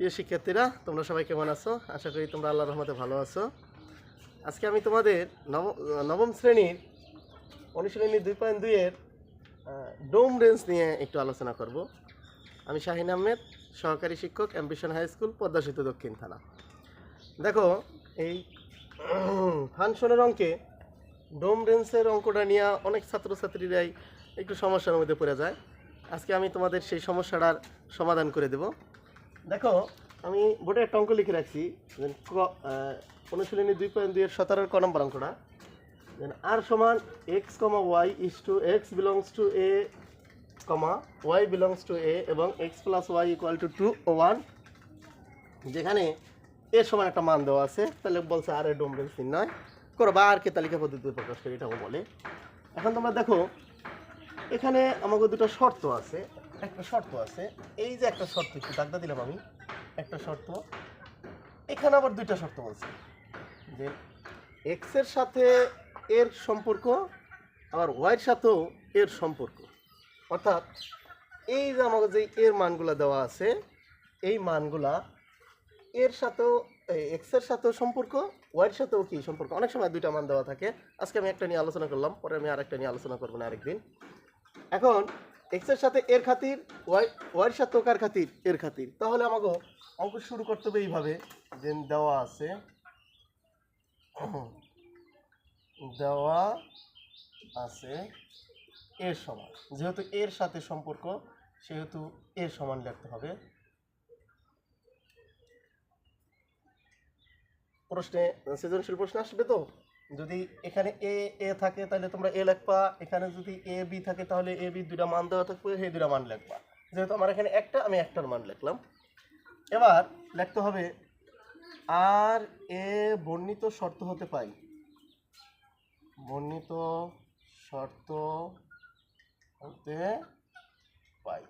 প্রিয় শিক্ষার্থীরা, তোমরা সবাই কেমন আছো? আশা করি তোমরা আল্লাহ রহমতে ভালো আছো। আজকে আমি তোমাদের নব- নবম শ্রেণির অনুশীলনী দুই পয়েন্ট দুইয়ের ডোম রেঞ্জ নিয়ে একটু আলোচনা করব। আমি শাহিন আহমেদ, সহকারী শিক্ষক, অ্যাম্বিশন হাই স্কুল, পদ্মা সেতু, দক্ষিণ থানা। দেখো, এই ফাংশনের অঙ্কে ডোম রেঞ্জের অঙ্কটা নিয়ে অনেক ছাত্রছাত্রীরাই একটু সমস্যার মধ্যে পড়ে যায়। আজকে আমি তোমাদের সেই সমস্যাটার সমাধান করে দেব। দেখো, আমি বোর্ডে একটা অঙ্ক লিখে রাখছি। অনুশীলনী দুই পয়েন্ট দুইয়ের সতেরোর ক নম্বর অঙ্কটা। দেন আর সমান x comma y is to x belongs to A comma y belongs to A এবং x plus y equal to two one যেখানে এর সমান একটা মান দেওয়া আছে, তাহলে বলছে আর এ ডোমবেল নির্ণয় করো, বা আর কে তালিকা পদ্ধতিতে প্রকাশ করি, এটাও বলে। এখন তোমরা দেখো, এখানে আমাকে দুটো শর্ত আছে। একটা শর্ত আছে। এই যে একটা শর্ত, একটু দাগদা দিলাম আমি। একটা শর্ত। এখানে আবার দুইটা শর্ত বলছে। যে এক্সের সাথে এর সম্পর্ক, আবার ওয়াইয়ের সাথেও এর সম্পর্ক। অর্থাৎ এই যে আমাকে যে এর মানগুলা দেওয়া আছে, এই মানগুলা এর সাথেও এক্সের সাথেও সম্পর্ক ওয়াইয়ের সাথেও কি সম্পর্ক? অনেক সময় দুইটা মান দেওয়া থাকে। আজকে আমি একটা নিয়ে আলোচনা করলাম, পরে আমি আরেকটা নিয়ে আলোচনা করব না আরেকদিন। এখন এক্সের সাথে এর খাতির ওয়াই ওয়াইয়ের সাথে কার খাতির? এর খাতির। তাহলে আমাকে অঙ্ক শুরু করতে হবে এইভাবে। যে দেওয়া আছে দেওয়া আছে এর সমান। যেহেতু এর সাথে সম্পর্ক, সেহেতু এর সমান লিখতে হবে। প্রশ্নে সৃজনশীল প্রশ্ন আসবে তো? যদি এখানে এ এ থাকে, তাহলে তোমরা এ লিখবা। এখানে যদি এ, বি থাকে, তাহলে এ, বি দুটা মান দেওয়া থাকবে, সেই দুটা মান লিখবা। যেহেতু আমার এখানে একটা, আমি একটার মান লিখলাম। এবার লিখতে হবে, আর এ বর্ণিত শর্ত হতে পাই। বর্ণিত শর্ত হতে পাই।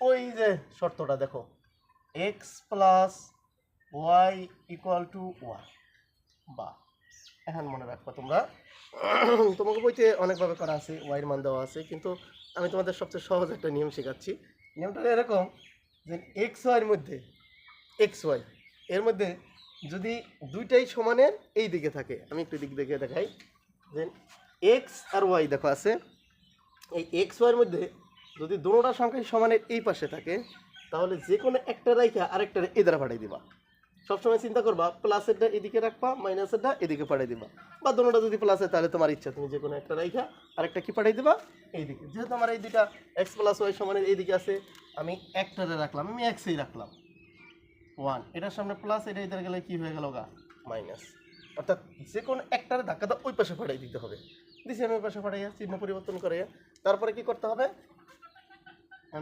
ওই যে শর্তটা দেখো, x plus y equal to y বা এখন মনে রাখবা তোমরা। তোমাকে বইতে অনেকভাবে করা আছে ওয়াইয়ের মান দেওয়া আছে, কিন্তু আমি তোমাদের সবচেয়ে সহজ একটা নিয়ম শেখাচ্ছি। নিয়মটা এরকম যে এক্স ওয়াইয়ের মধ্যে এক্স ওয়াই এর মধ্যে যদি দুইটাই সমানের এই দিকে থাকে, আমি একটু দিক দেখে দেখাই, যে এক্স আর ওয়াই দেখো আছে, এই এক্স ওয়াইয়ের মধ্যে যদি দুটোটা সংখ্যাই সমানের এই পাশে থাকে, তাহলে যে কোনো একটা রাইখা আরেকটা এই দ্বারা পাঠিয়ে দিবা। সবসময় চিন্তা করবা, প্লাসেরটা এদিকে রাখবা, মাইনাসেরটা এদিকে পাঠিয়ে দিবা। বা দুটোটা যদি প্লাস হয় তাহলে তোমার ইচ্ছা, তুমি যে কোনো একটা রাইখা, আরেকটা কি পাঠিয়ে দিবা? এইদিকে। যেহেতু আমার এই দুইটা এক্স প্লাস ওয়াই সমানের এইদিকে আছে, আমি একটারে রাখলাম, আমি এক্সেই রাখলাম। ওয়ান এটার সামনে প্লাস এটা এদের গেলে কি হয়ে গেল গা? মাইনাস অর্থাৎ যে কোনো একটারে ধাক্কা দাও ওই পাশে পাঠিয়ে দিতে হবে। দিছি আমি ওই পাশে পাঠাইয়া, চিহ্ন পরিবর্তন করে তারপরে কি করতে হবে?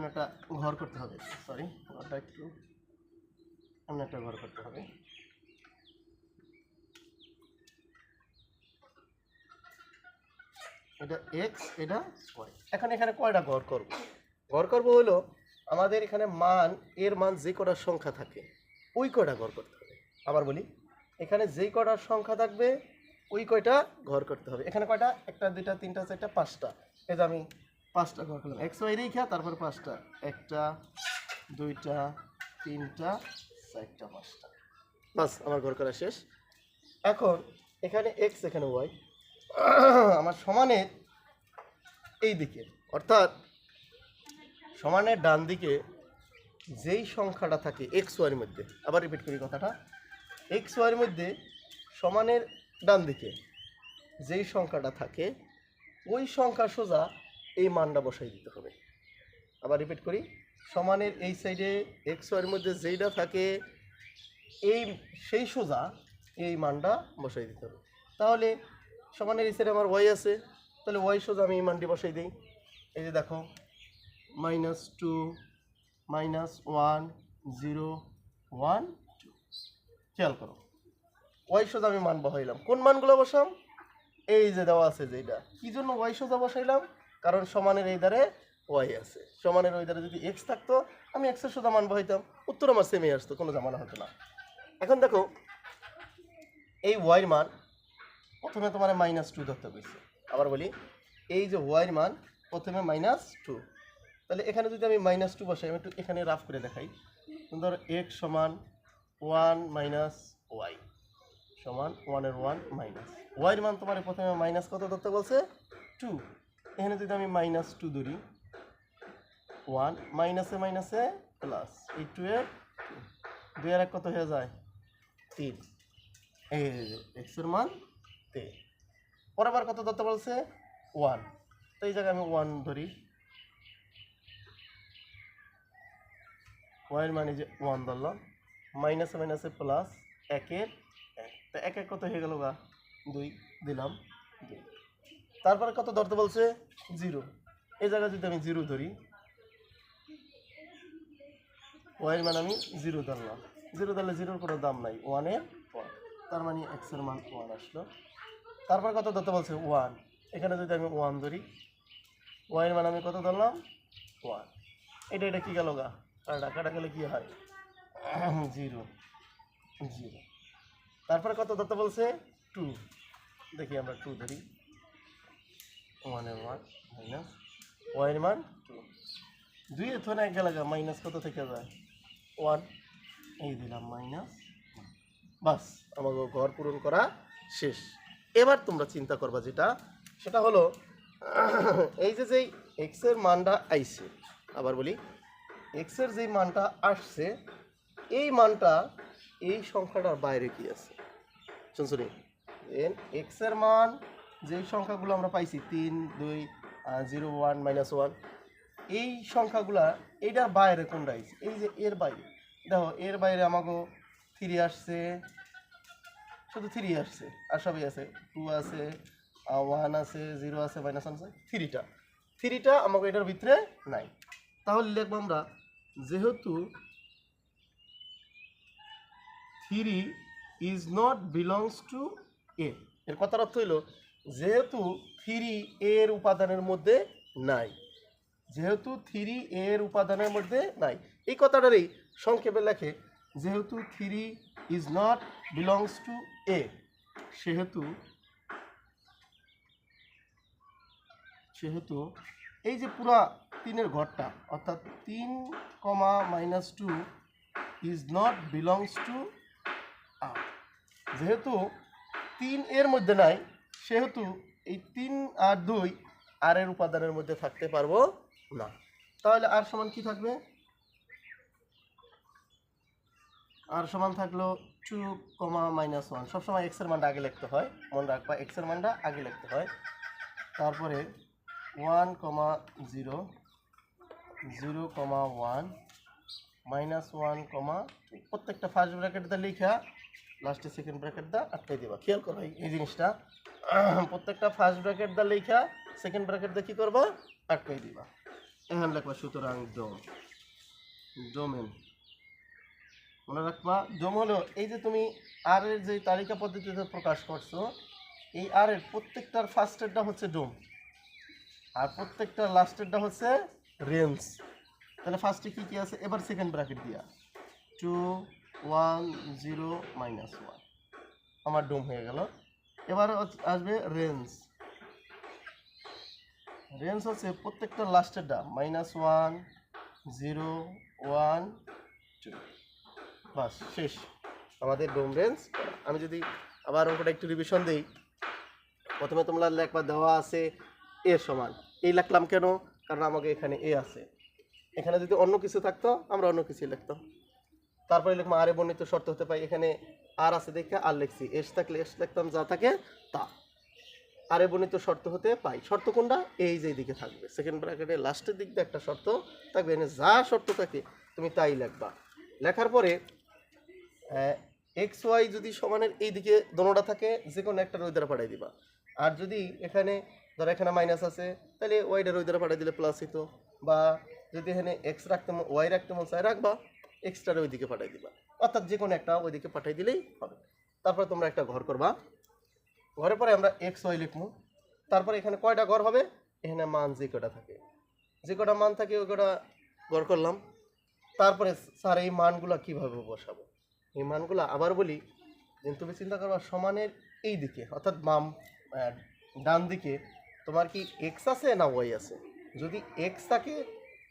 একটা ঘর করতে হবে। সরি ঘরটা একটু একটা ঘর করতে হবে। এটা এক্স এটা ওয়াই এখন এখানে কয়টা ঘর করব? ঘর করব হলো আমাদের এখানে মান, এর মান যে কটা সংখ্যা থাকে, ওই কয়টা ঘর করতে হবে। আবার বলি, এখানে যেই কটা সংখ্যা থাকবে, ওই কয়টা ঘর করতে হবে। এখানে কয়টা? একটা, দুইটা, তিনটা, চারটা, পাঁচটা। এই যে আমি পাঁচটা ঘর করলাম। এক্স ওয়াই রেখা তারপর পাঁচটা। একটা, দুইটা, তিনটা বাস, আমার ঘর করা শেষ। এখন, এখানে এক্স এখানে ওয়াই আমার সমানের এই দিকে। অর্থাৎ, সমানের ডান দিকে যেই সংখ্যাটা থাকে এক্স ওয়াইয়ের মধ্যে। আবার রিপিট করি কথাটা। এক্স ওয়াইয়ের মধ্যে সমানের ডান দিকে যেই সংখ্যাটা থাকে, ওই সংখ্যা সোজা এই মানটা বসাই দিতে হবে। আবার রিপিট করি। সমানের এই সাইডে এক্স ওয়াইয়ের মধ্যে যেইটা থাকে, এই, সেই সোজা এই মানটা বসাই দিতে হবে। তাহলে সমানের এই সাইডে আমার ওয়াই আছে, তাহলে ওয়াই সোজা আমি এই মানটি বসাই দিই। এই যে দেখো minus two minus one zero one two খেয়াল করো ওয়াই সোজা আমি মান বসাইলাম। কোন মানগুলো বসাম? এই যে দেওয়া আছে যেটা কি জন্য ওয়াই সোজা বসাইলাম? কারণ সমানের এই ধারে ওয়াই আছে। সমানের ওই ধারে যদি এক্স থাকতো, আমি এক্সের সোজা মান বসাইতাম উত্তর আমার সেমে আসতো, কোনো জামানা হতো না। এখন দেখো, এই ওয়াইয়ের মান প্রথমে তোমার মাইনাস টু ধরতে পেরেছি আবার বলি, এই যে ওয়াইয়ের মান প্রথমে মাইনাস টু তাহলে এখানে যদি আমি মাইনাস টু বসাই, আমি একটু এখানে রাফ করে দেখাই। ধরো এক্স সমান ওয়ান মাইনাস ওয়াই সমান ওয়ানের ওয়ান মাইনাস ওয়াইয়ের মান তোমার প্রথমে মাইনাস কত ধরতে বলছে? টু এখানে যদি আমি মাইনাস টু ধরি ওয়ান মাইনাসে মাইনাসে প্লাস এই টু এর দুই আর এক কত হয়ে যায়? তিন। এক্সের মান তিন। পরের বার কত ধরতে বলছে? ওয়ান। তো এই জায়গায় আমি ওয়ান ধরি। ওয়াইয়ের মানে যে ওয়ান ধরলাম। মাইনাসে মাইনাসে প্লাস একের এক। তো এক এক কত হয়ে গেল গা? দুই দিলাম। দুই। তারপরে কত ধরতে বলছে? জিরো। এই জায়গায় যদি আমি জিরো ধরি ওয়াইয়ের মান আমি জিরো ধরলাম। জিরো ধরলে জিরোর কোনো দাম নাই, ওয়ানের ওয়ান তার মানে এক্সের মান ওয়ান আসলো। তারপর কত ধরতে বলছে? ওয়ান। এখানে যদি আমি ওয়ান ধরি ওয়াইয়ের মান আমি কত ধরলাম? ওয়ান। এটা এটা কী গেল গা? কাটা কাটা গেলে কী হয়? জিরো। জিরো। তারপরে কত ধরতে বলছে? টু। দেখি আমরা টু ধরি। ওয়ানের ওয়ান মাইনাস ওয়াইয়ের মান টু। দুই এর এক গেলে মাইনাস কত থেকে যায়? ওয়ান, এই দিলাম মাইনাস বাস আমাকে ঘর পূরণ করা শেষ। এবার তোমরা চিন্তা করবা যেটা, সেটা হলো, এই যে যেই এক্সের মানটা আইছে, আবার বলি এক্সের যেই মানটা আসছে, এই মানটা, এই সংখ্যাটার বাইরে কি আছে? শুনছুনি এন এক্সের মান, যেই সংখ্যাগুলো আমরা পাইছি, তিন, দুই জিরো ওয়ান মাইনাস ওয়ান এই সংখ্যাগুলা এইটার বাইরে কোনটা আইছে এই যে এর বাইরে। দেখো, এর বাইরে আমাকে থ্রি আসছে। শুধু থ্রি আসছে। আর সবই আছে। টু আছে ওয়ান আছে জিরো আছে মাইনাস ওয়ান আছে। থ্রিটা থ্রিটা আমাকে এটার ভিতরে নাই। তাহলে লিখব আমরা, যেহেতু three is not belongs to A এর কথার অর্থ হইল, যেহেতু থ্রি এর উপাদানের মধ্যে নাই। যেহেতু থ্রি এর উপাদানের মধ্যে নাই। এই কথাটারই সংক্ষেপে লেখে, যেহেতু three is not, belongs to A, সেহেতু সেহেতু এই যে পুরা তিনের ঘরটা, অর্থাৎ তিন কমা minus two is not, belongs to আর যেহেতু তিন এর মধ্যে নাই, সেহেতু এই তিন আর দুই আর এর উপাদানের মধ্যে থাকতে পারব না। তাহলে আর সমান কি থাকবে? আর সমান থাকল টু কমা মাইনাস ওয়ান সবসময় এক্সের মানটা আগে লিখতে হয়, মনে রাখবা এক্সের মানটা আগে লিখতে হয়। তারপরে one comma zero zero comma one minus one comma প্রত্যেকটা ফার্স্ট ব্র্যাকেট দা লিখা লাস্টে সেকেন্ড ব্র্যাকেট দা আটকাই দিবা। খেয়াল করো এই- জিনিসটা। প্রত্যেকটা ফার্স্ট ব্র্যাকেট দা লিখা সেকেন্ড ব্র্যাকেট দা কি করবা? আটকাই দিবা। এখানে লিখবা সুতরাং ডোম ডোমেন মনে রাখবা ডোম হলো এই যে তুমি আর এর যে তালিকা পদ্ধতিতে প্রকাশ করছ, এই আর এর প্রত্যেকটার ফার্স্টেরটা হচ্ছে ডোম আর প্রত্যেকটা লাস্টেরটা হচ্ছে রেঞ্জ তাহলে ফার্স্টে কী কী আছে? এবার সেকেন্ড ব্র্যাকেট দিয়া। Two one zero minus one আমার ডোম হয়ে গেল। এবার আসবে রেঞ্জ রেঞ্জ হচ্ছে প্রত্যেকটা লাস্টেরটা minus one zero one two বাস, শেষ। আমাদের ডোম রেঞ্জ আমি যদি আবার অঙ্কটা একটু রিভিশন দিই, প্রথমে তোমরা লেখবা দেওয়া আছে এ সমান। এই লিখলাম কেন? কারণ আমাকে এখানে এ আছে। এখানে যদি অন্য কিছু থাকতো, আমরা অন্য কিছু লিখতাম। তারপরে লিখব আরে বর্ণিত শর্ত হতে পাই এখানে আর আছে দেখে আর লিখছি। এস থাকলে এস লিখতাম, যা থাকে তা। আরে বর্ণিত শর্ত হতে পাই। শর্ত কোনটা? এই যে দিকে থাকবে। সেকেন্ড ব্র্যাকেটের লাস্টের দিক দিয়ে একটা শর্ত থাকবে। এখানে যা শর্ত থাকে, তুমি তাই লেখবা। লেখার পরে এক্স ওয়াই যদি সমানের এই দিকে দোনোটা থাকে, যে কোনো একটা রোদ দ্বারা পাঠিয়ে দিবা। আর যদি এখানে, ধরো এখানে মাইনাস আছে, তাহলে ওয়াইটা রোদ দ্বারা পাঠিয়ে দিলে প্লাস হইতো। বা যদি এখানে এক্স রাখতে ওয়াই রাখতে মন চাই রাখবা। এক্সট্রা ওই দিকে পাঠিয়ে দিবা। অর্থাৎ যে কোনো একটা ওই দিকে পাঠিয়ে দিলেই হবে। তারপরে তোমরা একটা ঘর করবা। ঘরের পরে আমরা এক্স ওয়াই লিখব। তারপরে এখানে কয়টা ঘর হবে? এখানে মান যে কটা থাকে। যে কটা মান থাকে, ওই কটা ঘর করলাম। তারপরে স্যার, এই মানগুলো কীভাবে বসাবো? এই মানগুলো আবার বলি, যে তুমি চিন্তা করবা সমানের এই দিকে, অর্থাৎ বাম ডান দিকে, তোমার কি এক্স আছে না ওয়াই আছে? যদি এক্স থাকে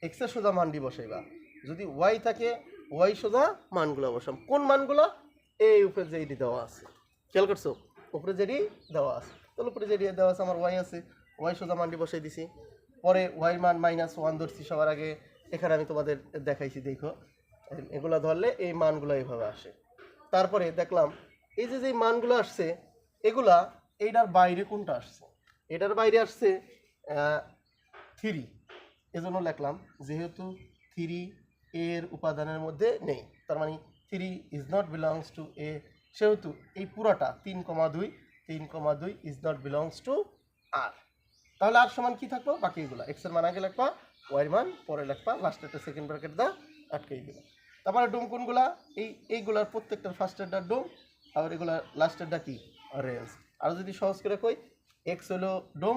এক্সের সোজা মানটি বসাইবা। যদি ওয়াই থাকে ওয়াই সোজা মানগুলো বসাম। কোন মানগুলো? এই উপরে যেটি দেওয়া আছে। খেয়াল করছ? উপরে যেটি দেওয়া আছে। তাহলে উপরে যেটি দেওয়া আছে, আমার ওয়াই আছে। ওয়াই সোজা মানটি বসাই দিছি। পরে ওয়াই মান মাইনাস ওয়ান ধরছি, সবার আগে এখানে আমি তোমাদের দেখাইছি, দেখো। এগুলা ধরলে এই মানগুলো এইভাবে আসে। তারপরে দেখলাম, এই যে যে মানগুলো আসছে, এগুলা এইটার বাইরে কোনটা আসছে? এটার বাইরে আসছে থ্রি এজন্য লিখলাম, যেহেতু থ্রি এর উপাদানের মধ্যে নেই, তার মানে three is not belongs to A সেহেতু এই পুরোটা তিন কমা দুই, তিন কমা দুই ইজ নট বিলংস টু আর তাহলে আর সমান কি থাকল? বাকি এগুলো। এক্সের মান আগে লিখবা ওয়াই মান পরে লিখবা লাস্টেরটা সেকেন্ড ব্র্যাকেট দা আটকেই দিবা। তারপরে ডোম কোনগুলা? এই, এইগুলার প্রত্যেকটার ফার্স্টেরটা ডোম আর এগুলার লাস্টেরটা কি? রেঞ্জ আর যদি সহজ করে কই এক্স হলো ডোম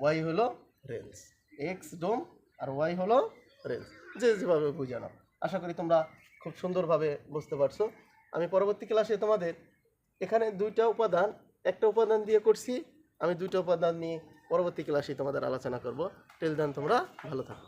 ওয়াই হলো রেঞ্জ এক্স ডোম আর ওয়াই হলো রেঞ্জ যে যেভাবে বোঝানো আশা করি তোমরা খুব সুন্দরভাবে বুঝতে পারছ। আমি পরবর্তী ক্লাসে তোমাদের এখানে দুইটা উপাদান, একটা উপাদান দিয়ে করছি, আমি দুইটা উপাদান নিয়ে পরবর্তী ক্লাসে তোমাদের আলোচনা করব। টেল দেন তোমরা ভালো থাকো।